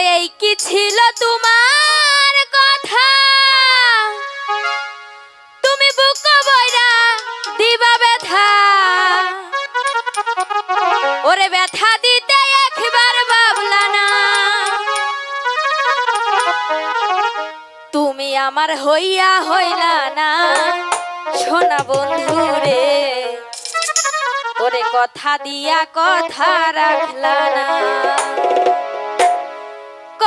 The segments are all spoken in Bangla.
ওরে এই কি ছিল তোমার কথা? তুমি বুক বইরা দিবা ব্যথা। ওরে ব্যথা দিতে একবার ভাবলা না। তুমি আমার হইয়া হইলা না। সোনা বন্ধু রে, ওরে কথা দিয়া কথা রাখলা না।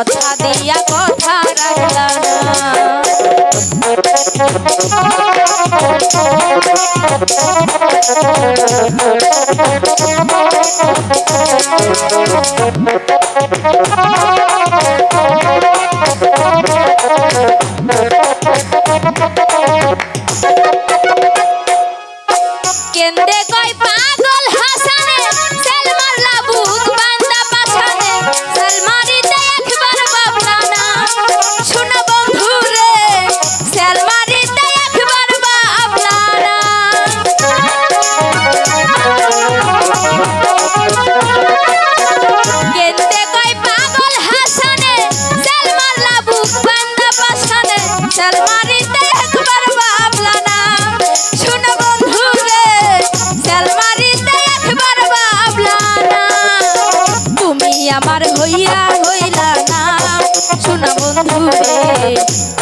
কথা দিয়া কথা রাখলা না। কেন্দে কই পাগল হাসানে সেল